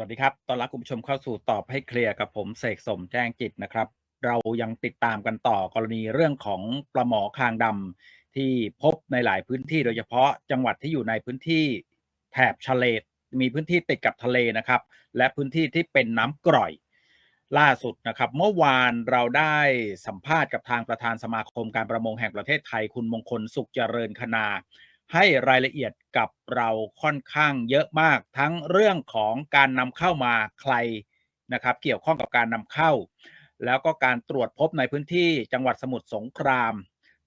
วัสดีครับ ตอนรับคุณผู้ชมเข้าสู่ตอบให้เคลียร์กับผมเสกสมแจ้งจิตนะครับ เรายังติดตามกันต่อกรณีเรื่องของปลาหมอคางดำที่พบในหลายพื้นที่โดยเฉพาะจังหวัดที่อยู่ในพื้นที่แถบชะเลมีพื้นที่ติดกับทะเลนะครับ และพื้นที่ที่เป็นน้ำกร่อย ล่าสุดนะครับ เมื่อวานเราได้สัมภาษณ์กับทางประธานสมาคมการประมงแห่งประเทศไทยคุณมงคลสุขเจริญคณา ให้รายละเอียดกับเราค่อนข้างเยอะมาก ทั้งเรื่องของการนำเข้ามาใครนะครับ เกี่ยวข้องกับการนำเข้า แล้วก็การตรวจพบในพื้นที่จังหวัดสมุทรสงคราม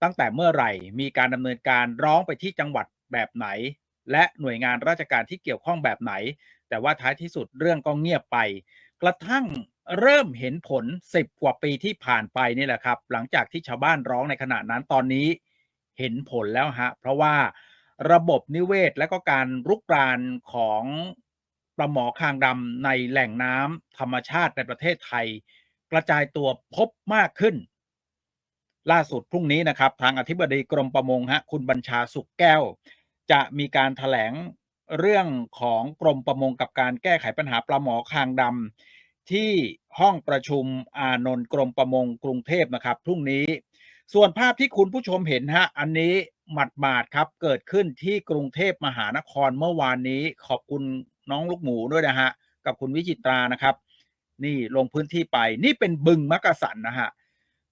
ตั้งแต่เมื่อไหร่มีการดำเนินการร้องไปที่จังหวัดแบบไหน และหน่วยงานราชการที่เกี่ยวข้องแบบไหน แต่ว่าท้ายที่สุดเรื่องก็เงียบไป กระทั่งเริ่มเห็นผล 10 กว่าปีที่ผ่านไปนี่แหละครับ หลังจากที่ชาวบ้านร้องในขณะนั้นตอนนี้เห็นผลแล้วฮะเพราะว่า ระบบนิเวศและก็การรุกรานของปลาหมอคางดำในแหล่งน้ำธรรมชาติในประเทศไทย กระจายตัวพบมากขึ้น ล่าสุดพรุ่งนี้นะครับ ทางอธิบดีกรมประมงฮะคุณบัญชาสุขแก้ว จะมีการถแถลงเรื่องของกรมประมงกับการแก้ไขปัญหาปลาหมอคางดำที่ห้องประชุมอานนท์กรมประมงกรุงเทพนะครับ พรุ่งนี้ ส่วนภาพที่คุณผู้ชมเห็นฮะอันนี้ หมัดหมาดครับ เกิดขึ้นที่กรุงเทพมหานครเมื่อวานนี้ขอบคุณน้องลูกหมูด้วยนะฮะ กับคุณวิจิตรานะครับ นี่ลงพื้นที่ไปนี่เป็นบึงมักกะสันนะฮะ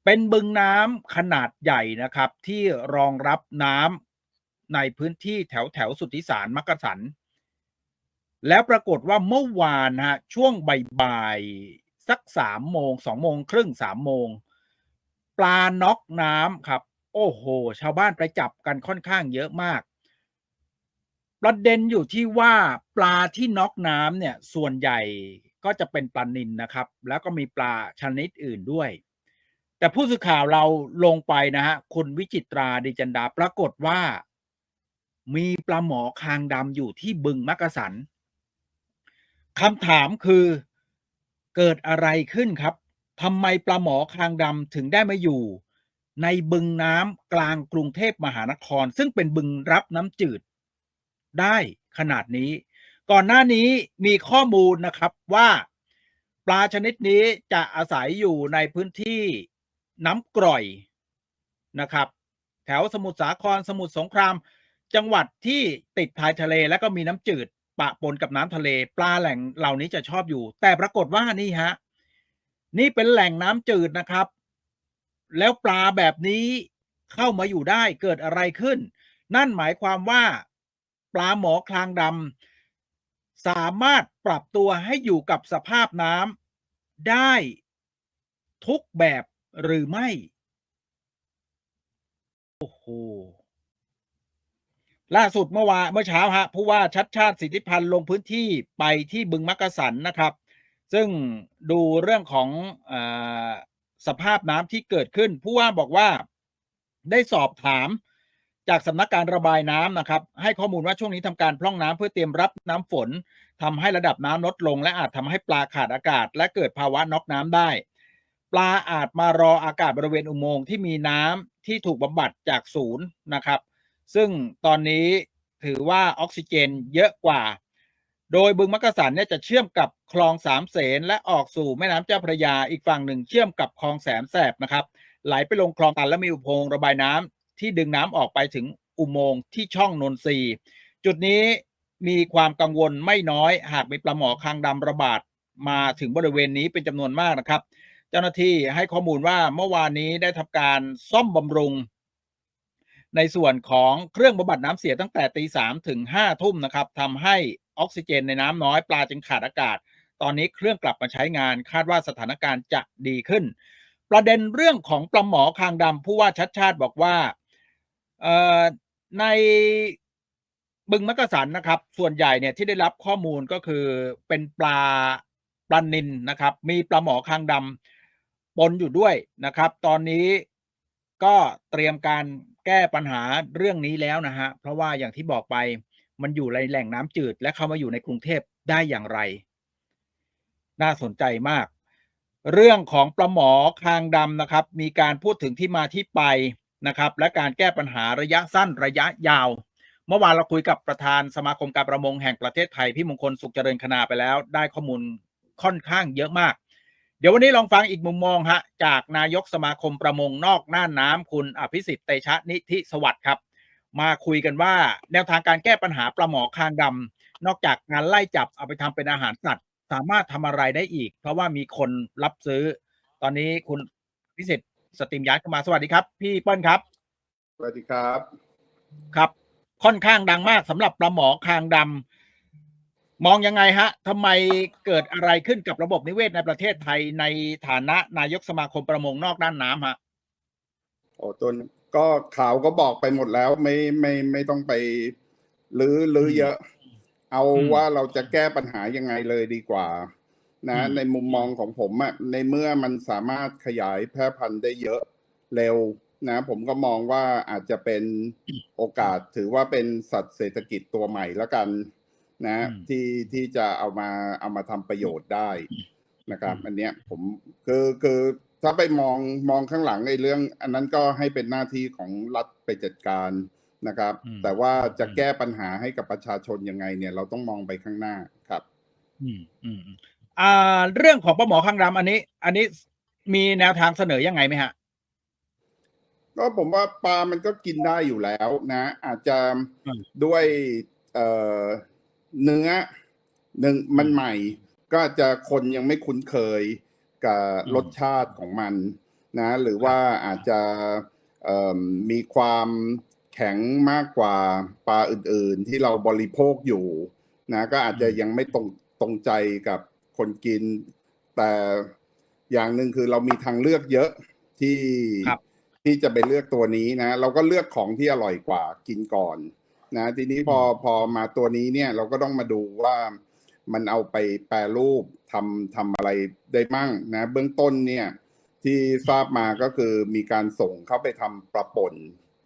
เป็นบึงน้ำขนาดใหญ่นะครับ ที่รองรับน้ำในพื้นที่แถวแถวสุทธิสารมักกะสัน แล้วปรากฏว่าเมื่อวานฮะช่วงบ่ายสักสามโมงสองโมงครึ่งสามโมง ปลาน็อกน้ำครับ อ้โห ชาวบ้านไปจับกันค่อนข้างเยอะมาก ประเด็นอยู่ที่ว่าปลาที่น็อกน้ำเนี่ยส่วนใหญ่ก็จะเป็นปลานิลนนะครับ แล้วก็มีปลาชนิดอื่นด้วย แต่ผู้สื่อข่าวเราลงไปนะฮะคุณวิจิตราดิจันดาปรากฏว่า มีปลาหมอคางดำอยู่ที่บึงมักกะสันคำถามคือเกิดอะไรขึ้นครับทำไมปลาหมอคางดำถึงได้มาอยู่ ในบึงน้ำกลางกรุงเทพมหานคร ซึ่งเป็นบึงรับน้ำจืดได้ขนาดนี้ ก่อนหน้านี้มีข้อมูลนะครับว่า ปลาชนิดนี้จะอาศัยอยู่ในพื้นที่น้ำกร่อยนะครับ แถวสมุทรสาครสมุทรสงคราม จังหวัดที่ติดชายทะเลและก็มีน้ำจืดปะปนกับน้ำทะเล ปลาแหล่งเหล่านี้จะชอบอยู่ แต่ปรากฏว่านี่ฮะนี่เป็นแหล่งน้ำจืดนะครับ แล้วปลาแบบนี้เข้ามาอยู่ได้เกิดอะไรขึ้น นั่นหมายความว่าปลาหมอคลางดำสามารถปรับตัวให้อยู่กับสภาพน้ำได้ทุกแบบหรือไม่ โอ้โห ล่าสุดเมื่อวานเมื่อเช้าฮะผู้ว่าชัดชาติสิทธิพันธ์ลงพื้นที่ไปที่บึงมักกะสันนะครับ ซึ่งดูเรื่องของอ สภาพน้ำที่เกิดขึ้น ผู้ว่าบอกว่าได้สอบถามจากสำนักการระบายน้ำนะครับ ให้ข้อมูลว่าช่วงนี้ทำการพร่องน้ำเพื่อเตรียมรับน้ำฝนทำให้ระดับน้ำลดลง และอาจทำให้ปลาขาดอากาศ และเกิดภาวะน็อกน้ำได้ ปลาอาจมารออากาศบริเวณอุโมงค์ที่มีน้ำที่ถูกบำบัดจากศูนย์นะครับ ซึ่งตอนนี้ถือว่าออกซิเจนเยอะกว่า โดยบึงมักกะสันเนี่ยจะเชื่อมกับคลองสามเสนและออกสู่แม่น้ำเจ้าพระยาอีกฝั่งหนึ่งเชื่อมกับคลองแสนแสบนะครับ ไหลไปลงคลองตันและมีอุโมงค์ระบายน้ำที่ดึงน้ำออกไปถึงอุโมงค์ที่ช่องนนทรีจุดนี้มีความกังวลไม่น้อย หากมีปลาหมอคางดำระบาดมาถึงบริเวณนี้เป็นจำนวนมากนะครับ เจ้าหน้าที่ให้ข้อมูลว่าเมื่อวานนี้ได้ทำการซ่อมบำรุง ในส่วนของเครื่องบำบัดน้ำเสียตั้งแต่ตีสามถึงห้าทุ่มนะครับทำให้ ออกซิเจนในน้ำน้อยปลาจึงขาดอากาศ ตอนนี้เครื่องกลับมาใช้งานคาดว่าสถานการณ์จะดีขึ้น ประเด็นเรื่องของปลาหมอคางดำผู้ว่าชัดชาติบอกว่าในบึงมักกะสันนะครับ ส่วนใหญ่เนี่ยที่ได้รับข้อมูลก็คือเป็นปลาปลานินนะครับ มีปลาหมอคางดำปนอยู่ด้วยนะครับ ตอนนี้ก็เตรียมการแก้ปัญหาเรื่องนี้แล้วนะฮะเพราะว่าอย่างที่บอกไป มันอยู่ในแหล่งน้ำจืด และเข้ามาอยู่ในกรุงเทพได้อย่างไร น่าสนใจมาก เรื่องของปลาหมอคางดำนะครับ มีการพูดถึงที่มาที่ไปนะครับ และการแก้ปัญหาระยะสั้นระยะยาว เมื่อวานเราคุยกับประธานสมาคมการประมงแห่งประเทศไทยพี่มงคลสุขเจริญคณาไปแล้ว ได้ข้อมูลค่อนข้างเยอะมาก เดี๋ยววันนี้ลองฟังอีกมุมมองฮะจากนายกสมาคมประมงนอกน่านน้ำคุณอภิสิทธิ์เตชะนิธิสวัสดิ์ครับ มาคุยกันว่า แนวทางการแก้ปัญหาปลาหมอคางดำนอกจากงานไล่จับเอาไปทำเป็นอาหารสัตว์ สามารถทำอะไรได้อีก เพราะว่ามีคนรับซื้อ ตอนนี้คุณพิสิทธิ์สตรีมยัดเข้ามาสวัสดีครับ พี่เปิ้ลครับ สวัสดีครับ ครับ ค่อนข้างดังมากสำหรับปลาหมอคางดำมองยังไงฮะทำไมเกิดอะไรขึ้นกับระบบนิเวศในประเทศไทยในฐานะนายกสมาคมประมงนอกด้านน้ำฮะโอ้ต้น ก็ข่าวก็บอกไปหมดแล้วไม่ไม่ไม่ต้องไปลือลือเยอะ เอาอืมว่าเราจะแก้ปัญหายังไงเลยดีกว่า นะอืมในมุมมองของผมอะในเมื่อมันสามารถขยายแพร่พันธุ์ได้เยอะเร็วนะ ผมก็มองว่าอาจจะเป็นโอกาสถือว่าเป็นสัตว์เศรษฐกิจตัวใหม่แล้วกัน นะอืมที่ที่จะเอามาเอามาทำประโยชน์ได้นะครับอืมอันเนี้ยผมคือคือ ถ้าไปมองมองข้างหลังไอ้เรื่อง อันนั้นก็ให้เป็นหน้าที่ของรัฐไปจัดการนะครับอืมแต่ว่าจะอืมแก้ปัญหาให้กับประชาชนยังไงเนี่ย เราต้องมองไปข้างหน้าครับ อืมอืมอืมอ่า เรื่องของปลาหมอคางดำอันนี้ อันนี้มีแนวทางเสนอยังไงไหมฮะก็ผมว่าปลามันก็กินได้อยู่แล้วนะ อาจจะอืมด้วยเอ่อเนื้อหนึ่งมันใหม่ ก็อาจจะคนยังไม่คุ้นเคย กับอืมรสชาติของมันนะหรือว่าอาจจะเอิ่มมีความแข็งมากกว่าปลาอื่นๆ ที่เราบริโภคอยู่นะก็อาจจะยังไม่ตรงตรงใจกับคนกิน แต่อย่างหนึ่งคือเรามีทางเลือกเยอะที่ครับที่จะไปเลือกตัวนี้นะ เราก็เลือกของที่อร่อยกว่ากินก่อนนะทีนี้พอพอมาตัวนี้เนี่ยเราก็ต้องมาดูว่ามันเอาไปแปรรูป ทำทำอะไรได้มั่งนะ เบื้องต้นเนี่ย ที่ทราบมาก็คือมีการส่งเข้าไปทำปลาป่น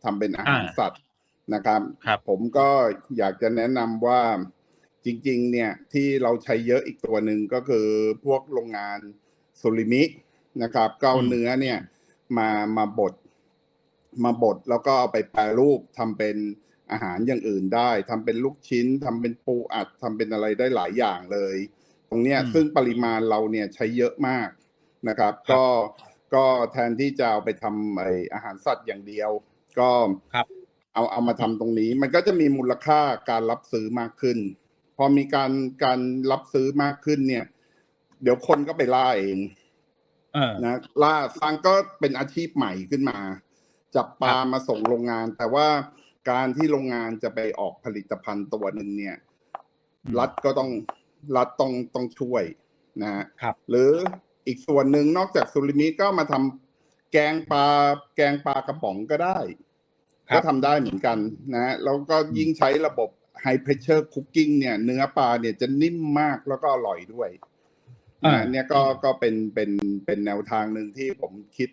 ทำเป็นอาหารอ่าสัตว์นะครับครับผมก็อยากจะแนะนำว่าจริง ๆ เนี่ยที่เราใช้เยอะอีกตัวหนึ่งก็คือพวกโรงงานซูริมินะครับก็เอาอืมเนื้อเนี่ยมามาบดมาบดแล้วก็เอาไปแปรรูปทำเป็นอาหารอย่างอื่นได้ทำเป็นลูกชิ้นทำเป็นปูอัดทำเป็นอะไรได้หลายอย่างเลยต รงเนี้ยอืมซึ่งปริมาณเราเนี่ยใช้เยอะมากนะครับครับ ก็ก็แทนที่จะเอาไปทำไออาหารสัตว์อย่างเดียว ก็ครับเอาเอามาทำตรงนี้ มันก็จะมีมูลค่าการรับซื้อมากขึ้น พอมีการการรับซื้อมากขึ้นเนี่ย เดี๋ยวคนก็ไปล่าเองเออนะล่าสร้างก็เป็นอาชีพใหม่ขึ้นมา จับปลาครับมาส่งโรงงาน แต่ว่าการที่โรงงานจะไปออกผลิตภัณฑ์ตัวหนึ่งเนี่ย รัฐก็ต้อง รัฐต้องต้องช่วยนะฮะครับหรืออีกส่วนหนึ่งนอกจากซูริมิก็มาทำแกงปลาแกงปลากระป๋องก็ได้ครัก็บทำได้เหมือนกันนะแล้วก็ยิ่งใช้ระบบ High Pressure Cooking เนี่ยเนื้อปลาเนี่ยจะนิ่มมากแล้วก็อร่อยด้วยอ่านะเนี่ยก็ก็เป็นเป็นเป็นแนวทางหนึ่งที่ผมคิด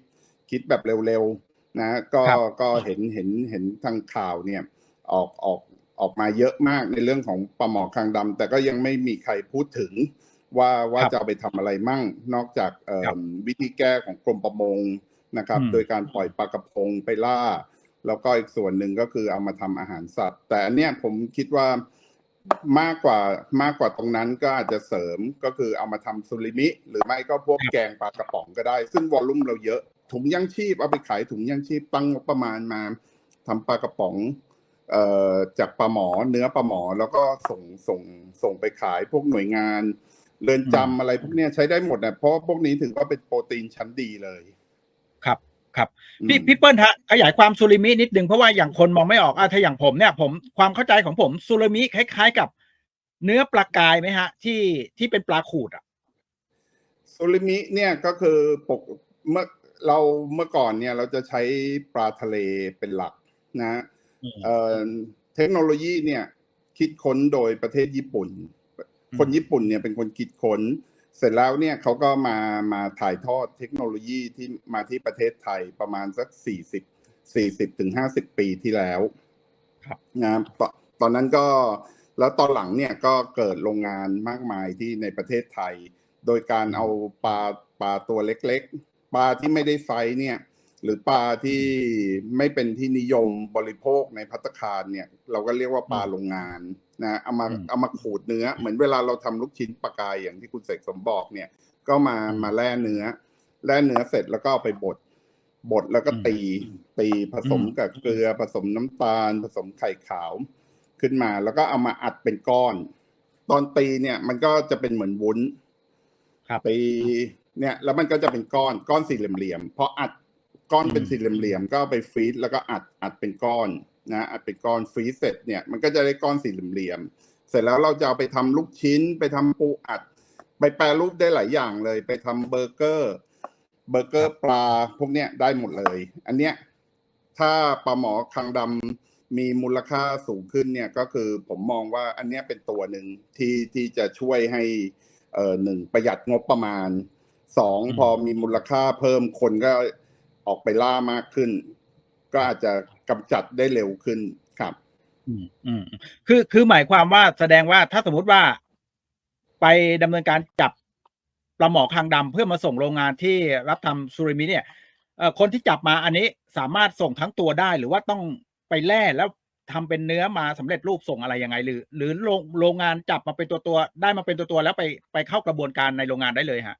คิดแบบเร็วๆนะ ก็ครับก็เห็นเห็นเห็นทางข่าวเนี่ย ออกออก ออกมาเยอะมากในเรื่องของปลาหมอคางดำแต่ก็ยังไม่มีใครพูดถึงว่าว่าครับจะเอาไปทำอะไรมั่ง นอกจากเอ่อครับวิธีแก้ของกรมประมงนะครับอืมโดยการปล่อยปลากระพงไปล่า แล้วก็อีกส่วนหนึ่งก็คือเอามาทำอาหารสัตว์ แต่อันเนี้ยผมคิดว่ามากกว่ามากกว่าตรงนั้นก็อาจจะเสริมก็คือเอามาทำซูริมิ หรือไม่ก็พวกครับแกงปลากระป๋องก็ได้ ซึ่งวอลลุ่มเราเยอะถุงยังชีพเอาไปขายถุงยังชีพตั้งงบประมาณมาทำปลากระป๋องเอ่อ จากปลาหมอเนื้อปลาหมอแล้วก็ส่งส่งส่งไปขายพวกหน่วยงานเรือนจำอะไรพวกเนี้ยใช้ได้หมดนะเพราะว่าพวกนี้ถือว่าเป็นโปรตีนชั้นดีเลย ครับครับอืมพี่พี่เปิ้ลฮะขยายความซูริมินิดนึงเพราะว่าอย่างคนมองไม่ออกอะถ้าอย่างผมเนี่ย ผมความเข้าใจของผมซูริมิคล้าย ๆ กับ เนื้อปลากายไหมฮะ ที่ที่เป็นปลาขูดอะซูริมิเนี่ยก็คือปกเมื่อเราเมื่อก่อนเนี่ยเราจะใช้ปลาทะเลเป็นหลักนะอืม เอ่อเทคโนโลยีเนี่ยคิดค้นโดยประเทศญี่ปุ่นอืมคนญี่ปุ่นเนี่ยเป็นคนคิดค้น เสร็จแล้วเนี่ยเขาก็มามาถ่ายทอดเทคโนโลยีที่มาที่ประเทศไทยประมาณสักสี่สิบสี่สิบถึงห้าสิบปีที่แล้วครับนะตอนตอนนั้นก็แล้วตอนหลังเนี่ยก็เกิดโรงงานมากมายที่ในประเทศไทย โดยการเอาปลาปลาตัวเล็กๆปลาที่ไม่ได้ไซส์เนี่ย หรือปลาที่ไม่เป็นที่นิยมบริโภคในพัตตาคารเนี่ย เราก็เรียกว่าปลาโรงงานนะเอามาอืมเอามาขูดเนื้อ เหมือนเวลาเราทำลูกชิ้นปลากายอย่างที่คุณเสกสมบอกเนี่ย ก็มาอืมมาแล่เนื้อแล่เนื้อเสร็จแล้วก็เอาไปบดบดแล้วก็อืมตี ตีผสมอืมกับเกลือผสมน้ำตาล ผสมไข่ขาวขึ้นมา แล้วก็เอามาอัดเป็นก้อน ตอนตีเนี่ย มันก็จะเป็นเหมือนวุ้นครับตีเนี่ย แล้วมันก็จะเป็นก้อนก้อนสี่เหลี่ยมๆพออัด ก้อนเป็นอืมสี่เหลี่ยมๆก็เอาไปฟรีซแล้วก็อัดอัดเป็นก้อนนะอัดเป็นก้อนฟรีซเสร็จเนี่ยมันก็จะได้ก้อนสี่เหลี่ยมๆเสร็จแล้วเราจะเอาไปทำลูกชิ้น ไปทำปูอัด ไปแปรรูปได้หลายอย่างเลย ไปทำเบอร์เกอร์ เบอร์เกอร์ปลาพวกเนี้ยได้หมดเลย อันเนี้ยถ้าปลาหมอคางดำมีมูลค่าสูงขึ้นเนี่ยก็คือผมมองว่าอันเนี้ยเป็นตัวหนึ่งที่ที่จะช่วยให้เอ่อหนึ่งประหยัดงบประมาณสองอืมพอมีมูลค่าเพิ่มคนก็ ออกไปล่ามากขึ้น ก็อาจจะกำจัดได้เร็วขึ้นครับ อืมคือคือหมายความว่าแสดงว่าถ้าสมมติว่า ไปดำเนินการจับปลาหมอคางดำเพื่อมาส่งโรงงานที่รับทำซูริมิเนี่ยเอ่อคนที่จับมาอันนี้สามารถส่งทั้งตัวได้หรือว่าต้องไปแล่แล้วทำเป็นเนื้อมาสำเร็จรูปส่งอะไรยังไง หรือ หรือโรงโรงงานจับมาเป็นตัวตัวๆได้มาเป็นตัวตัวๆแล้วไปไปเข้ากระบวนการในโรงงานได้เลยฮะ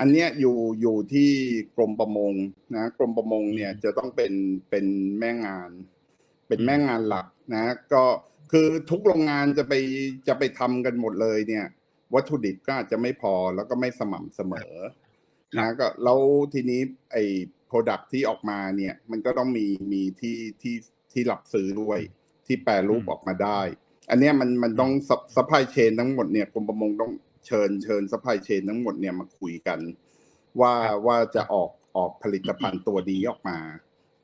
อันเนี้ยอยู่อยู่ที่กรมประมงนะกรมประมงเนี่ยอืมจะต้องเป็นเป็นแม่งาน เป็นอืมแม่งานหลักนะก็คือทุกโรงงานจะไปจะไปทำกันหมดเลยเนี่ย วัตถุดิบก็อาจจะไม่พอแล้วก็ไม่สม่ำเสมอนะก็แล้วทีนี้ไอ้โปรดักที่ออกมาเนี่ย มันก็ต้องมีมีที่ที่ที่รับซื้อด้วย ที่แปรรูปอืมออกมาได้ อันเนี้ยมันมันต้องซัพพลายเชนทั้งหมดเนี่ยกรมประมงต้อง เชิญเชิญซัพพลายเชนทั้งหมดเนี่ยมาคุยกัน ว่าว่าจะออกออกผลิตภัณฑ์ตัวดีออกมา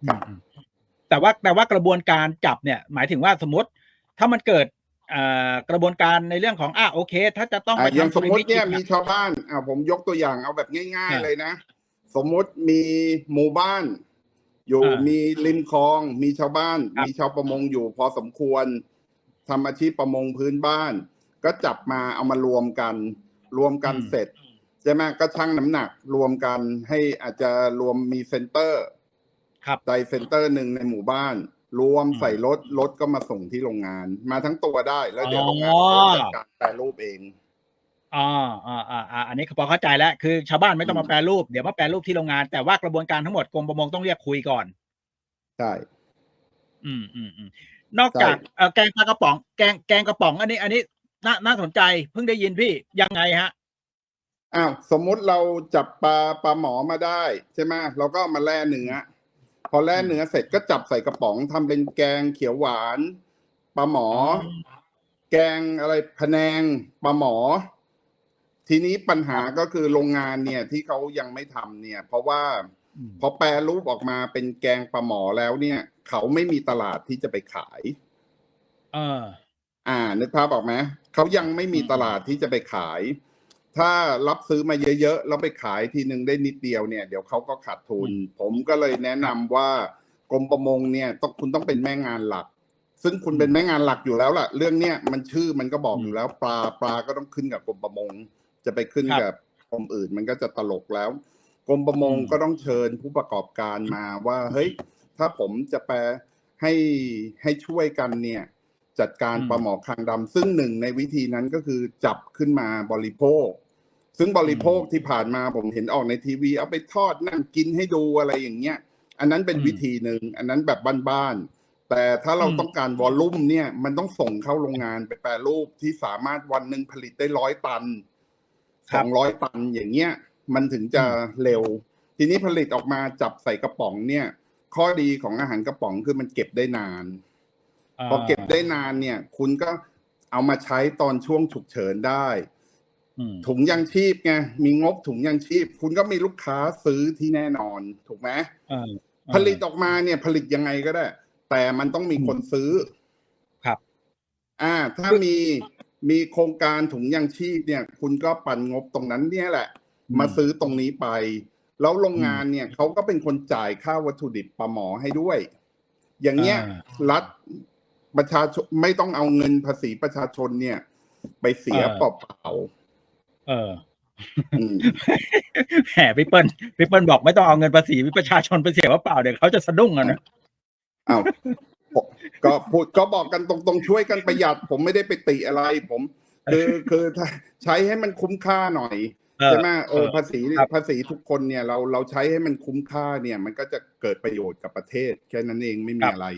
ครับอืมแต่ว่าแต่ว่ากระบวนการจับเนี่ย หมายถึงว่าสมมติถ้ามันเกิดเอ่อกระบวนการในเรื่องของอะโอเค ถ้าจะต้องไปอะอย่างทำสมมติเนี่ยซูริมีชาวบ้านอ่าผมยกตัวอย่างเอาแบบง่ายอ่าๆเลยนะ สมมติมีหมู่บ้าน อยู่อ่ามีมีริมคลอง มีชาวบ้านครับมีชาวประมงอยู่พอสมควรทำอาชีพประมงพื้นบ้าน ก็จับมาเอามารวมกัน รวมกันอืมเสร็จใช่ไหมก็ชั่งน้ำหนักรวมกันให้อาจจะรวมมีเซ็นเตอร์ ครับใจเซ็นเตอร์หนึ่งในหมู่บ้าน รวมอืมใส่รถรถก็มาส่งที่โรงงาน มาทั้งตัวได้แล้วเดี๋ยวอ๋อโรงงานจะจัดการแปรรูปเองอ่าอ่าอ่าอ่าอันนี้พอเข้าใจแล้วคือชาวบ้านไม่ต้องมาแปรรูปเดี๋ยวมาแปรรูปที่โรงงานแต่ว่ากระบวนการทั้งหมดกรมประมงต้องเรียกคุยก่อนใช่อืมอืมอืมนอกจากเอ่อแกงปลากระป๋องแกงแกงกระป๋อง อันนี้ อันนี้ น่าน่าสนใจเพิ่งได้ยินพี่ยังไงฮะอ้าวสมมุติเราจับปลาปลาหมอมาได้ ใช่ไหมเราก็เอามาแล่เนื้อ พอแล่เนื้อเสร็จก็จับใส่กระป๋องทำเป็นแกงเขียวหวานปลาหมอ แกงอะไรพะแนงปลาหมอ ทีนี้ปัญหาก็คือโรงงานเนี่ยที่เขายังไม่ทำเนี่ย เพราะว่าอืมพอแปรรูปออกมาเป็นแกงปลาหมอแล้วเนี่ย เขาไม่มีตลาดที่จะไปขาย เออ อ่านึกภาพออกไหม เขายังไม่มีตลาดที่จะไปขาย ถ้ารับซื้อมาเยอะๆ แล้วไปขายทีนึงได้นิดเดียวเนี่ยเดี๋ยวเขาก็ขาดทุน ผมก็เลยแนะนำว่ากรมประมงเนี่ยต้องคุณต้องเป็นแม่งานหลัก ซึ่งคุณเป็นแม่งานหลักอยู่แล้วล่ะ เรื่องเนี้ยมันชื่อมันก็บอกอยู่แล้วปลาปลาก็ต้องขึ้นกับกรมประมง จะไปขึ้นครับกับกรมอื่นมันก็จะตลกแล้วกรมประมงอืมก็ต้องเชิญผู้ประกอบการมาว่าเฮ้ยถ้าผมจะแปลให้ให้ช่วยกันเนี่ย จัดการอืมปลาหมอคางดำซึ่งหนึ่งในวิธีนั้นก็คือจับขึ้นมาบริโภค ซึ่งบริโภคที่ผ่านมาผมเห็นออกในทีวี เอาไปทอดนั่งกินให้ดูอะไรอย่างเงี้ย อันนั้นเป็นอืมวิธีหนึ่งอันนั้นแบบบ้านๆแต่ถ้าเราอืมต้องการวอลลุ่มเนี่ยมันต้องส่งเข้าโรงงานไปแปรรูปที่สามารถวันหนึ่งผลิตได้ร้อยตันคสรัอบงร้อยตันอย่างเงี้ย มันถึงจะเร็ว ทีนี้ผลิตออกมาจับใส่กระป๋องเนี่ย ข้อดีของอาหารกระป๋องคือมันเก็บได้นาน พอเก็บได้นานเนี่ย คุณก็เอามาใช้ตอนช่วงฉุกเฉินได้อืมถุงยังชีพไงมีงบถุงยังชีพ คุณก็มีลูกค้าซื้อที่แน่นอน ถูกไหมเออผลิตออกมาเนี่ยผลิตยังไงก็ได้ แต่มันต้องมีคนซื้อครับ อ่า ถ้ามีมีโครงการถุงยังชีพเนี่ย คุณก็ปันงบตรงนั้นเนี่ยแหละอืมมาซื้อตรงนี้ไป แล้วโรงงานเนี่ยเขาก็เป็นคนจ่ายค่าวัตถุดิบปลาหมอให้ด้วย อย่างเงี้ยอ่ารัฐ ประชาชนไม่ต้องเอาเงินภาษีประชาชนเนี่ย ไปเสียอ่าเปล่าเออๆอืมแหมพี่เปิ้ลพี่เปิ้ลบอกไม่ต้องเอาเงินภาษีประชาชนไปเสียว่าเปล่าเดี๋ยวเขาจะสะดุ้งอะนะอ้าวผมก็พูดก็บอกกันตรงๆช่วยกันประหยัด ผมไม่ได้ไปติอะไร ผม คือคือถ้าใช้ให้มันคุ้มค่าหน่อยเออใช่ไหมเออเออภาษีครับภาษีทุกคนเนี่ยเราเราใช้ให้มันคุ้มค่าเนี่ย มันก็จะเกิดประโยชน์กับประเทศแค่นั้นเองไม่มีอะไร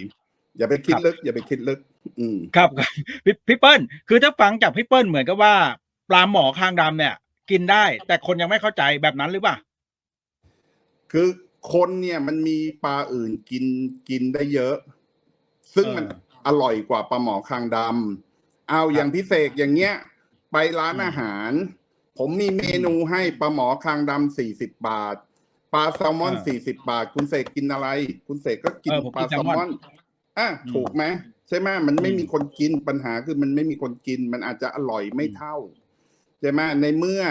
อย่าไปคิดลึก อย่าไปคิดลึก อืมครับครับพี่พี่เปิ้ลคือถ้าฟังจากพี่เปิ้ลเหมือนกับว่า ปลาหมอคางดำเนี่ย กินได้ แต่คนยังไม่เข้าใจแบบนั้นหรือเปล่าคือคนเนี่ยมันมีปลาอื่นกินกินได้เยอะ ซึ่งมันเอออร่อยกว่าปลาหมอคางดำเอาอย่างพิเศษอย่างเงี้ย ไปร้านอืมอาหาร ผมมีเมนูให้ปลาหมอคางดำสี่สิบบาท ปลาแซลมอนสี่สิบบาท คุณเสกกินอะไร คุณเสกก็กินเออผมปลากินแซลแซลมมออนน อะอืมถูกไหมใช่ไหมมันไม่อืมมีคนกินปัญหาคือมันไม่มีคนกิน มันอาจจะอร่อยไม่อืมเท่าใช่ไหมในเมื่อ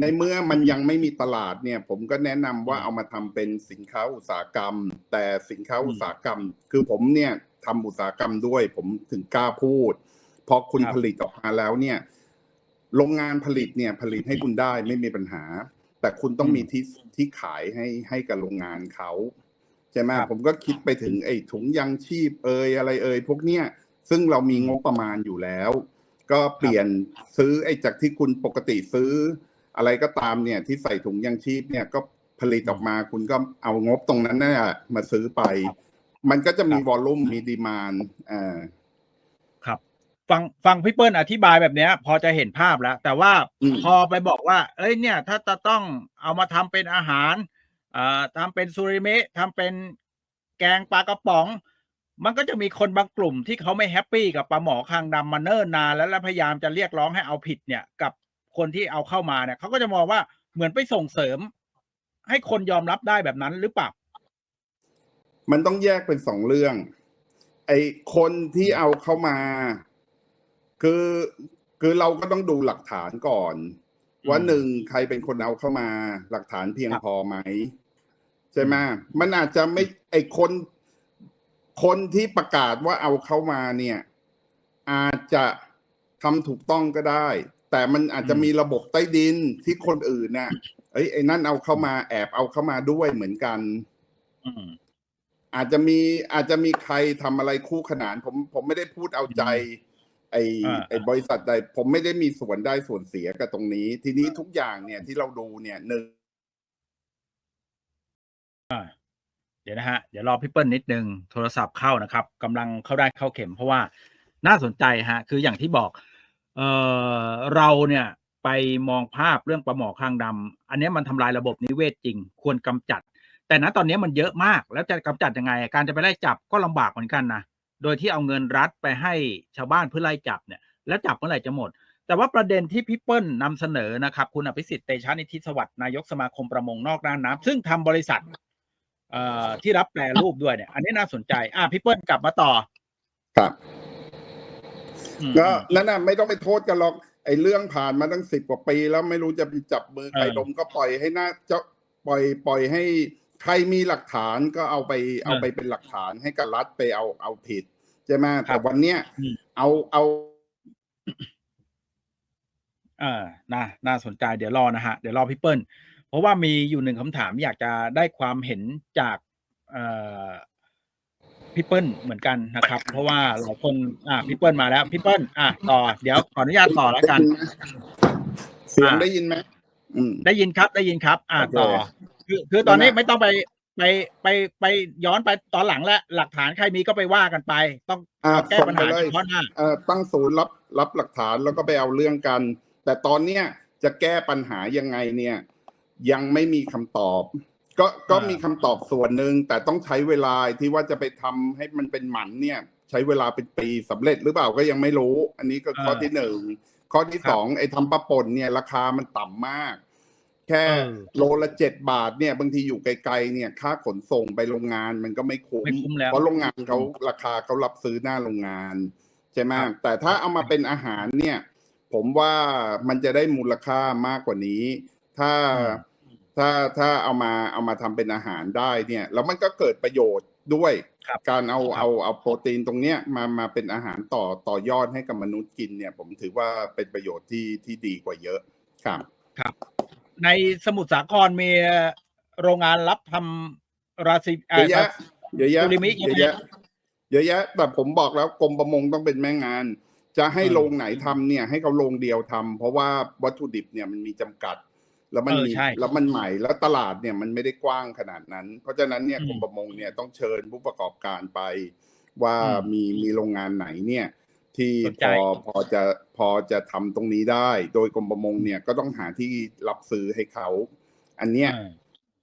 ในเมื่อมันยังไม่มีตลาดเนี่ย ผมก็แนะนำว่าอืมเอามาทำเป็นสินค้าอุตสาหกรรม แต่สินค้าอืมอุตสาหกรรม คือผมเนี่ยทำอุตสาหกรรมด้วย ผมถึงกล้าพูดพอคุณครับผลิตออกมาแล้วเนี่ย โรงงานผลิตเนี่ยผลิตให้คุณได้ไม่มีปัญหา แต่คุณต้องอืมมีที่ที่ขายให้ให้กับโรงงานเขา ใช่ไหมครับผมก็คิดไปถึงไอ้ถุงยังชีพเอยอะไรเอยพวกเนี้ยซึ่งเรามีงบประมาณอยู่แล้ว ก็เปลี่ยนซื้อไอ้จากที่คุณปกติซื้อ อะไรก็ตามเนี่ยที่ใส่ถุงยังชีพเนี่ยก็ผลิตออกมาคุณก็เอางบตรงนั้นน่ะมาซื้อไป มันก็จะมีครับวอลลุ่มมีดีมานอ่าครับ ฟังฟังพี่เปิ้ลอธิบายแบบเนี้ย พอจะเห็นภาพแล้ว แต่ว่าอืมพอไปบอกว่า เอ้ยเนี่ย ถ้าจะต้องเอามาทำเป็นอาหาร อ่าทำเป็นซูริเมะทำเป็นแกงปลากระป๋อง มันก็จะมีคนบางกลุ่มที่เขาไม่แฮปปี้กับปลาหมอคางดำมาเนิ่นนานแล้วแล้วพยายามจะเรียกร้องให้เอาผิดเนี่ยกับคนที่เอาเข้ามาเนี่ยเขาก็จะมองว่าเหมือนไปส่งเสริม ให้คนยอมรับได้แบบนั้นหรือเปล่ามันต้องแยกเป็นสองเรื่อง ไอ้คนที่เอาเข้ามา คือคือเราก็ต้องดูหลักฐานก่อน ว่าอืมหนึ่งใครเป็นคนเอาเข้ามา หลักฐานเพียงครับพอไหม ใช่ไหมมันอาจจะไม่ไอ้คนคนที่ประกาศว่าเอาเข้ามาเนี่ย อาจจะทำถูกต้องก็ได้ แต่มันอาจจะมีระบบใต้ดินที่คนอื่นน่ะเอ้ยไอ้นั่นเอาเข้ามาแอบเอาเข้ามาด้วยเหมือนกันอืมอาจจะมีอาจจะมีใครทำอะไรคู่ขนาน ผมผมไม่ได้พูดเอาใจ ไอ้อ่าไอ้บริษัทใด ผมไม่ได้มีส่วนได้ส่วนเสียกับตรงนี้ ทีนี้ทุกอย่างเนี่ยที่เราดูเนี่ยหนึ่ง เดี๋ยวนะฮะ เดี๋ยวรอพี่เปิ้ลนิดนึง โทรศัพท์เข้านะครับกำลังเข้าได้เข้าเข็ม เพราะว่าน่าสนใจฮะ คืออย่างที่บอก เออเราเนี่ยไปมองภาพเรื่องปลาหมอคางดำอันนี้มันทำลายระบบนิเวศจริง ควรกำจัด แต่ณตอนนี้มันเยอะมาก แล้วจะกำจัดยังไง การจะไปไล่จับก็ลำบากเหมือนกันนะ โดยที่เอาเงินรัฐไปให้ชาวบ้านเพื่อไล่จับเนี่ย แล้วจับเมื่อไหร่จะหมด แต่ว่าประเด็นที่พี่เปิ้ลนำเสนอนะครับ คุณอภิสิทธิ์เตชะนิธิสวัสดิ์นายกสมาคมประมงนอกน่านน้ำซึ่งทำบริษัท ที่รับแปลรูปด้วยเนี่ย อันนี้น่าสนใจ อะพี่เปิ้ลกลับมาต่อ ครับอืมก็นั่นน่ะไม่ต้องไปโทษกันหรอกไอ้เรื่องผ่านมาตั้งสิบกว่าปีแล้วไม่รู้จะไปจับมือใครเออดมก็ปล่อยให้หน้าเจ้าปล่อยปล่อยให้ใครมีหลักฐานก็เอาไปเอาไปเป็นหลักฐานให้กับรัฐไปเอาเอาผิดใช่ไหมแต่วันเนี้ยอืมเอาเอาเออน่าน่าสนใจเดี๋ยวรอนะฮะ เดี๋ยวรอพี่เปิ้ล เพราะว่ามีอยู่หนึ่งคำถามอยากจะได้ความเห็นจากเอ่อพี่เปิ้ลเหมือนกันนะครับ เพราะว่าหลายคนอะพี่เปิ้ลมาแล้วพี่เปิ้ลอะต่อเดี๋ยวขออนุญาตต่อแล้วกันเสียงอ่าได้ยินไหมอืมได้ยินครับได้ยินครับ อ่าโอเคต่อ คือคือตอนนี้นั่นน่ะไม่ต้องไปไปไปไปย้อนไปตอนหลังแล้วหลักฐานใครมีก็ไปว่ากันไป ต้องอ่าเอาแก้ส่งปัญไปหาเลยเฉพาะหน้าเอ่อตั้งศูนย์รับรับหลักฐานแล้วก็ไปเอาเรื่องกัน แต่ตอนเนี้ยจะแก้ปัญหายังไงเนี่ย ยังไม่มีคำตอบ ก็ก็อ่ามีมีคำตอบส่วนหนึ่งแต่ต้องใช้เวลาที่ว่าจะไปทำให้มันเป็นหมันเนี่ย ใช้เวลาเป็นปีสำเร็จหรือเปล่าก็ยังไม่รู้ อันนี้ก็ข้อที่หนึ่งข้อที่สองไอ้ทำปลาป่นเนี่ย ราคามันต่ำมาก แค่เออโลละเจ็ดบาทเนี่ย บางทีอยู่ไกลๆเนี่ย ค่าขนส่งไปโรงงานมันก็ไม่คุ้มไม่คุ้มแล้วเพราะโรงงานเขาราคาเขารับซื้อหน้าโรงงานใช่ไหมครับแต่ถ้าเอามาเป็นอาหารเนี่ย ผมว่ามันจะได้มูลค่ามากกว่านี้ ถ้าอืม ถ้าถ้าเอามาเอามาทำเป็นอาหารได้เนี่ยแล้วมันก็เกิดประโยชน์ด้วยครับการเอาครับเอาเอาโปรตีนตรงเนี้ยมามาเป็นอาหารต่อต่อยอดให้กับมนุษย์กินเนี่ย ผมถือว่าเป็นประโยชน์ที่ที่ดีกว่าเยอะครับในสมุทรสาครมีโรงงานรับทำราซิเยอะแยะเยอะแยะซูริมิเยอะแยะเยอะแยะ แต่ผมบอกแล้วกรมประมงต้องเป็นแม่งาน จะให้เออโรงไหนทำเนี่ย ให้เขาโรงเดียวทำเพราะว่าวัตถุดิบเนี่ยมันมีจำกัด แล้วมันเออมีใช่ แล้วมันใหม่แล้วตลาดเนี่ยมันไม่ได้กว้างขนาดนั้น เพราะฉะนั้นเนี่ยอืมกรมประมงเนี่ยต้องเชิญผู้ประกอบการไป ว่าอืมมีมีโรงงานไหนเนี่ยที่สนใจพอพอจะพอจะทำตรงนี้ได้ โดยกรมประมงเนี่ยก็ต้องหาที่รับซื้อให้เขา อันเนี้ยเออ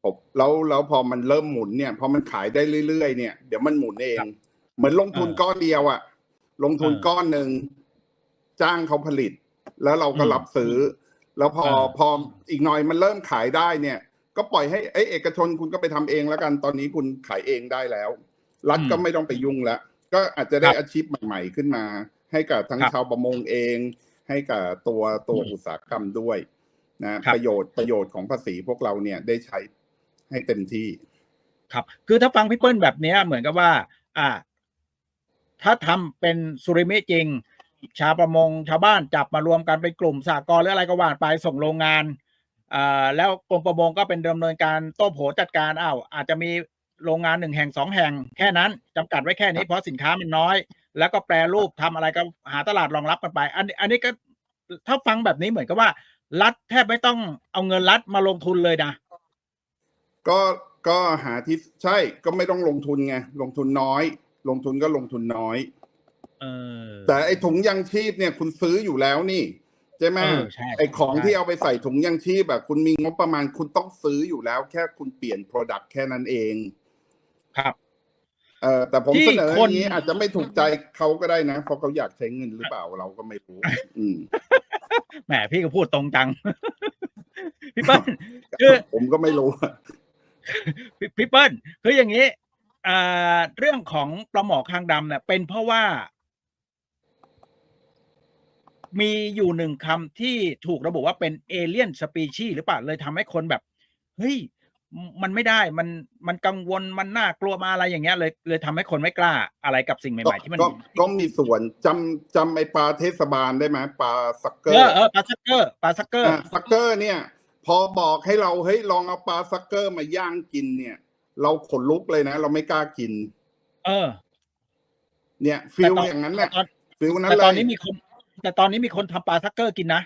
ผมแล้วแล้วพอมันเริ่มหมุนเนี่ยพอมันขายได้เรื่อยๆเนี่ยเดี๋ยวมันหมุนเองครับเหมือนลงทุนเออก้อนเดียวอะลงทุนเออก้อนหนึ่งจ้างเขาผลิต แล้วเราก็อืมรับซื้อ แล้วพอเออพออีกหน่อยมันเริ่มขายได้เนี่ย ก็ปล่อยให้เอ้ยเอกชนคุณก็ไปทำเองแล้วกันตอนนี้คุณขายเองได้แล้ว รัฐก็ไม่ต้องไปยุ่งแล้วก็อาจจะได้อาชีพใหม่ ๆ ขึ้นมา ให้กับทั้งครับชาวประมงเอง ให้กับตัวตัวอืมอุตสาหกรรมด้วยนะครับประโยชน์ประโยชน์ของภาษีพวกเราเนี่ยได้ใช้ให้เต็มที่ ครับ คือถ้าฟังพี่เปิ้ลแบบเนี้ยเหมือนกับว่า อ่า ถ้าทำเป็นซูริมิจริง ชาวประมงชาวบ้านจับมารวมกันเป็นกลุ่มสากลหรืออะไรก็ว่าไปส่งโรงงานอ่าแล้วกรมประมงก็เป็นดำเนินการโต้โผจัดการอ้าวอาจจะมีโรงงานหนึ่งแห่งสองแห่ง แค่นั้นจำกัดไว้แค่นี้เพราะสินค้ามันน้อย แล้วก็แปรรูปทำอะไรก็หาตลาดรองรับกันไปอันอันนี้ก็ถ้าฟังแบบนี้เหมือนกับว่า รัฐแทบไม่ต้องเอาเงินรัฐมาลงทุนเลยนะก็ก็หาที่ใช่ก็ไม่ต้องลงทุนไงลงทุนน้อย ลงทุนก็ลงทุนน้อยเออ แต่ไอ้ถุงยังชีพเนี่ยคุณซื้ออยู่แล้วนี่ใช่ไหมเออใช่ไอ้ของใช่ที่เอาไปใส่ถุงยังชีพแบบคุณมีงบประมาณคุณต้องซื้ออยู่แล้ว แค่คุณเปลี่ยน Product แค่นั้นเอง ครับ เออแต่ผมที่เสนอคอนย่างนี้อาจจะไม่ถูกใจเขาก็ได้นะ เพราะเขาอยากใช้เงินหรือเปล่าเราก็ไม่รู้ อืมแหมพี่ก็พูดตรงจัง พี่เปิ้ลคือผมก็ไม่รู้พี่พี่เปิ้ลคืออย่างนี้อ่าเรื่องของปลาหมอคางดำเนี่ยเป็นเพราะว่า มีอยู่หนึ่งคำที่ถูกระบุว่าเป็นเอเลียนสปีชีหรือเปล่าเลยทำให้คนแบบเฮ้ยมันไม่ได้มันมันกังวลมันน่ากลัวมาอะไรอย่างเงี้ยเลยเลยทำให้คนไม่กล้าอะไรกับสิ่งใหก็ม่ๆที่มันก็ก็มีส่วนจำจำไอปลาเทศบาลได้ไหมปลาซักเกอเออร์เออปลาซักเกอร์ปลาซักเกอร์อะซักเกอร์เนี่ย พอบอกให้เราเฮ้ยลองเอาปลาซักเกอร์มาย่างกินเนี่ย เราขนลุกเลยนะ เราไม่กล้ากิน เออ เนี่ยฟิลอย่างนั้นแหละแต่ตอนฟิลนั้นแต่เลตอนยนี้มีคน แต่ตอนนี้มีคนทำปลาซักเกอร์กินนะ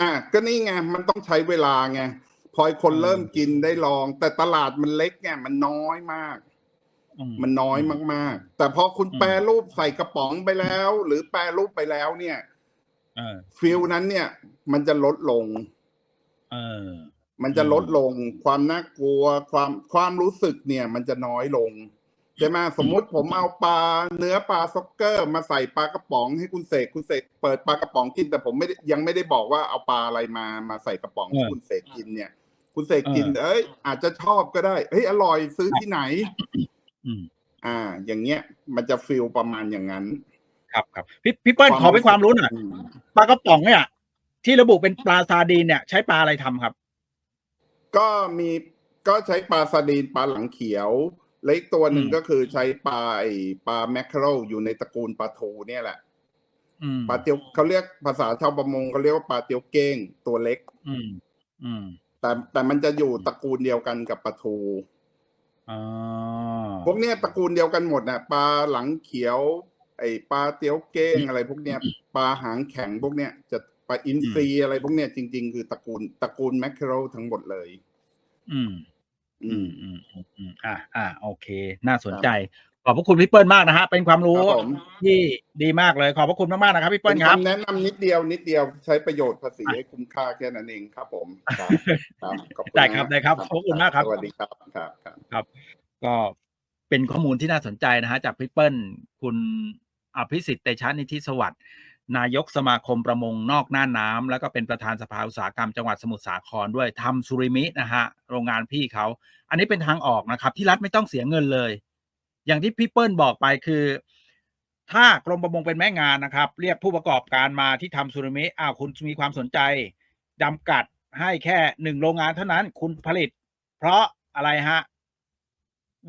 อะก็นี่ไงมันต้องใช้เวลาไงพอไอ้คนอืมเริ่มกินได้ลอง แต่ตลาดมันเล็กไงมันน้อยมากอืมันน้อยมาก ๆ แต่พอคุณอืมแปรรูปใส่กระป๋องไปแล้ว หรือแปรรูปไปแล้วเนี่ยเออฟิลนั้นเนี่ย มันจะลดลงเออมันจะอืมลดลง ความน่ากลัว ความความรู้สึกเนี่ย มันจะน้อยลง ใช่ไหมสมมุติผมเอาปลาเนื้อปลาซ็อกเกอร์มาใส่ปลากระป๋องให้คุณเสกคุณเสกเปิดปลากระป๋องกิน แต่ผมไม่ได้ยังไม่ได้บอกว่าเอาปลาอะไรมามาใส่กระป๋องให้เออคุณเสกกินเนี่ย คุณเสกกินเออเอ้ย อาจจะชอบก็ได้เฮ้ยอร่อยซื้อที่ไหนอืมอ่า อย่างเงี้ย มันจะฟิลประมาณอย่างนั้น ครับครับพี่พี่เปิ้ลขอเป็นความรู้หน่อยอืมปลากระป๋องเนี่ยที่ระบุเป็นปลาซาดีนเนี่ย ใช้ปลาอะไรทำครับ ก็มีก็ใช้ปลาซาดีนปลาหลังเขียว และอีกตัวหนึ่งอืมก็คือใช้ปลาไอปลาแมคเคอเรลอยู่ในตระกูลปลาทูเนี่ยแหละอืมปลาเตียวเขาเรียกภาษาชาวประมงเขาเรียกว่าปลาเตียวเก้งตัวเล็ก อืม อืม แต่แต่มันจะอยู่ตระกูลเดียวกันกับปลาทูอ๋อพวกเนี้ยตระกูลเดียวกันหมดนะปลาหลังเขียว ไอปลาเตียวเก้งอะไร พวกเนี้ยปลาหางแข็งพวกเนี้ยจะปลาอินทรีอะไรพวกเนี้ยจริง ๆ คือตระกูลตระกูลแมคเคอเรลทั้งหมดเลย อืม อือืมมอืมอืมอืมอ่าอ่าโอเค น่าสนใจ ขอบพระคุณพี่เปิ้ลมากนะฮะ เป็นความรู้ครับผม ที่ดีมากเลย ขอบพระคุณมากๆนะครับพี่เปิ้ลครับเป็นำแนะนำนิดเดียวนิดเดียวใช้ประโยชน์ภาษีให้คุ้มค่าแค่นั้นเองครับผมครับครับขอบคุณได้ครับนะได้ครับขอบคุณมากครับ สวัสดีครับครับ ครับก็เป็นข้อมูลที่น่าสนใจนะฮะจากพี่เปิ้ลคุณอภิสิทธิ์เตชะนิธิสวัสดิ์ นายกสมาคมประมงนอกน่านน้ำแล้วก็เป็นประธานสภาอุตสาหกรรมจังหวัดสมุทรสาครด้วยทำซูริมินะฮะโรงงานพี่เขา อันนี้เป็นทางออกนะครับ ที่รัฐไม่ต้องเสียเงินเลย อย่างที่พี่เปิ้ลบอกไปคือ ถ้ากรมประมงเป็นแม่งานนะครับ เรียกผู้ประกอบการมาที่ทำซูริมิอ้าวคุณมีความสนใจจำกัดให้แค่หนึ่งโรงงานเท่านั้นคุณผลิต เพราะอะไรฮะ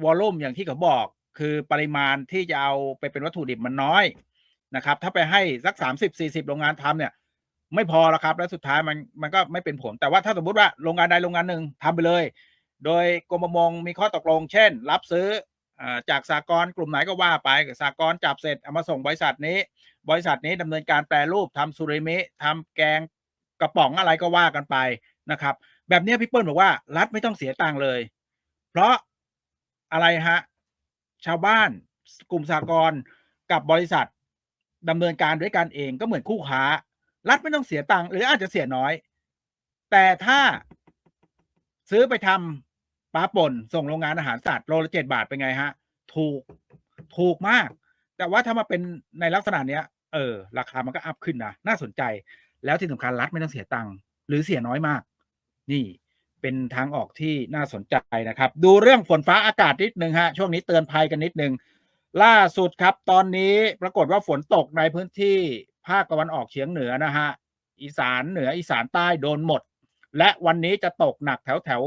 วอลลุ่มอย่างที่เขาบอก คือปริมาณที่จะเอาไปเป็นวัตถุดิบมันน้อย นะครับ ถ้าไปให้สักสามสิบสี่สิบโรงงานทำเนี่ย ไม่พอแล้วครับ แล้วสุดท้ายมันมันก็ไม่เป็นผล แต่ว่าถ้าสมมติว่าโรงงานใดโรงงานหนึ่งทำไปเลย โดยกรมประมงมีข้อตกลง เช่น รับซื้อจากสากลกลุ่มไหนก็ว่าไปสากลจับเสร็จเอามาส่งบริษัทนี้ บริษัทนี้ดำเนินการแปรรูปทำซูริมิทำแกงกระป๋องอะไรก็ว่ากันไปนะครับ แบบนี้พี่เปิ้ลบอกว่ารัฐไม่ต้องเสียตังค์เลย เพราะอะไรฮะชาวบ้านกลุ่มสากลกับบริษัท ดำเนินการด้วยกันเองก็เหมือนคู่ค้า รัฐไม่ต้องเสียตังค์หรืออาจจะเสียน้อย แต่ถ้าซื้อไปทำปลาป่นส่งโรงงานอาหารสัตว์โลละเจ็ดบาทเป็นไงฮะ ถูกถูกมาก แต่ว่าถ้ามาเป็นในลักษณะเนี้ย เออ ราคามันก็อัพขึ้นนะน่าสนใจ แล้วที่สำคัญรัฐไม่ต้องเสียตังค์หรือเสียน้อยมาก นี่เป็นทางออกที่น่าสนใจนะครับ ดูเรื่องฝนฟ้าอากาศนิดนึงฮะช่วงนี้เตือนภัยกันนิดนึง ล่าสุดครับตอนนี้ปรากฏว่าฝนตกในพื้นที่ภาคตะวันออกเฉียงเหนือนะฮะอีสานเหนืออีสานใต้โดนหมด และวันนี้จะตกหนักแถวแถว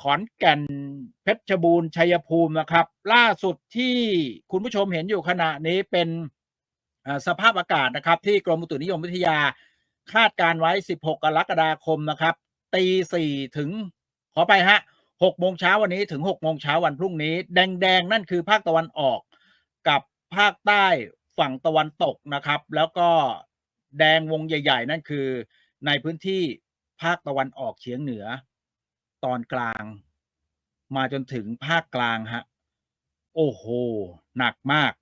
ขอนแก่นเพชรบูรณ์ชัยภูมินะครับ ล่าสุดที่คุณผู้ชมเห็นอยู่ขณะนี้เป็นสภาพอากาศนะครับ ที่กรมอุตุนิยมวิทยาคาดการไว้ 16 กรกฎาคมนะครับตีสี่ถึงขอไปฮะ หกโมงเช้าวันนี้ถึงหกโมงเช้าวันพรุ่งนี้ แดงๆ นั่นคือภาคตะวันออกกับภาคใต้ฝั่งตะวันตกนะครับ แล้วก็แดงวงใหญ่ ๆ นั่นคือในพื้นที่ภาคตะวันออกเฉียงเหนือ ตอนกลาง มาจนถึงภาคกลางฮะโอ้โห หนักมาก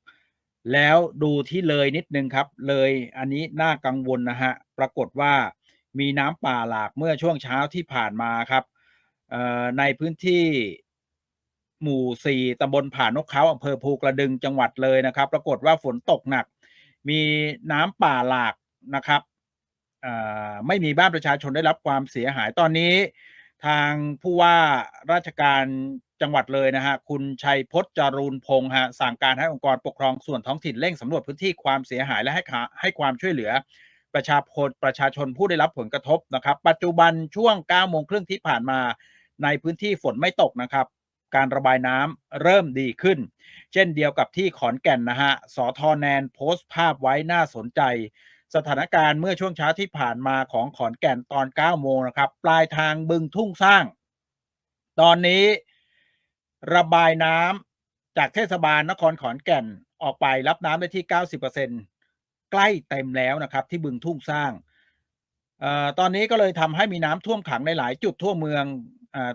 แล้วดูที่เลยนิดนึงครับ เลยอันนี้น่ากังวลนะฮะ ปรากฏว่ามีน้ำป่าหลากเมื่อช่วงเช้าที่ผ่านมาครับ ในพื้นที่หมู่สี่ตำบลผ่านกเขาอำเภอภูกระดึงจังหวัดเลยนะครับ ปรากฏว่าฝนตกหนัก มีน้ำป่าหลากนะครับไม่มีบ้านประชาชนได้รับความเสียหายตอนนี้ ทางผู้ว่าราชการจังหวัดเลยนะฮะคุณชัยพจน์จารูนพงษ์ฮะสั่งการให้องค์กรปกครองส่วนท้องถิ่นเร่งสำรวจพื้นที่ความเสียหายและให้ให้ความช่วยเหลือประชาชนประชาชนผู้ได้รับผลกระทบนะครับ ปัจจุบันช่วง9โมงครึ่งที่ผ่านมา ในพื้นที่ฝนไม่ตกนะครับ การระบายน้ำเริ่มดีขึ้น เช่นเดียวกับที่ขอนแก่นนะฮะสอทอแนนโพสต์ภาพไว้น่าสนใจ สถานการณ์เมื่อช่วงเช้าที่ผ่านมาของขอนแก่นตอน 9 โมงนะครับ ปลายทางบึงทุ่งสร้าง ตอนนี้ระบายน้ำจากเทศบาลนครขอนแก่นออกไปรับน้ำได้ที่ 90%ใกล้เต็มแล้วนะครับ ที่บึงทุ่งสร้างออตอนนี้ก็เลยทำให้มีน้ำท่วมขังในหลายจุดทั่วเมือง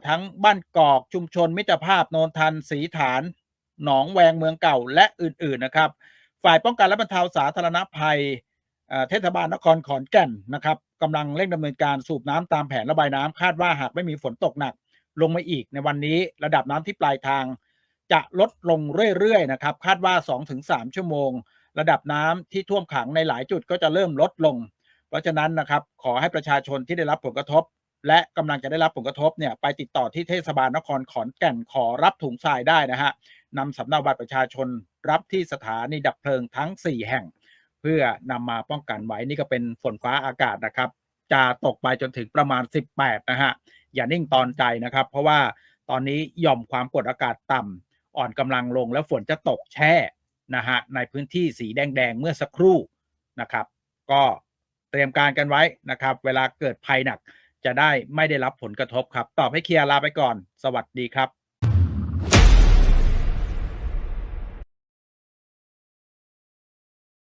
ทั้งบ้านกอกชุมชนมิตรภาพโนนทันสีฐาน หนองแวงเมืองเก่าและอื่นๆนะครับ ฝ่ายป้องกันและบรรเทาสาธารณภัยเทศบาลนครขอนแก่นนะครับกำลังเร่งดำเนินการสูบน้ำตามแผนระบายน้ำคาดว่าหากไม่มีฝนตกหนัก ลงมาอีกในวันนี้ระดับน้ำที่ปลายทาง จะลดลงเรื่อยๆนะครับคาดว่า 2-3 ชั่วโมง ระดับน้ำที่ท่วมขังในหลายจุดก็จะเริ่มลดลง เพราะฉะนั้นนะครับขอให้ประชาชนที่ได้รับผลกระทบ และกำลังจะได้รับผลกระทบเนี่ยไปติดต่อที่เทศบาลนครขอนแก่นขอรับถุงทรายได้นะฮะนำสำเนาบัตรประชาชนรับที่สถานีดับเพลิงทั้ง 4 แห่ง เพื่อนำมาป้องกันไว้นี่ก็เป็นฝนฟ้าอากาศนะครับ จะตกไปจนถึงประมาณ 18 นะฮะอย่านิ่งตอนใจนะครับ เพราะว่าตอนนี้หย่อมความกดอากาศต่ำอ่อนกำลังลงแล้วฝนจะตกแช่นะฮะในพื้นที่สีแดงๆเมื่อสักครู่นะครับ ก็เตรียมการกันไว้นะครับ เวลาเกิดภัยหนัก จะได้ไม่ได้รับผลกระทบครับ ตอบให้เคลียร์ลาไปก่อน สวัสดีครับ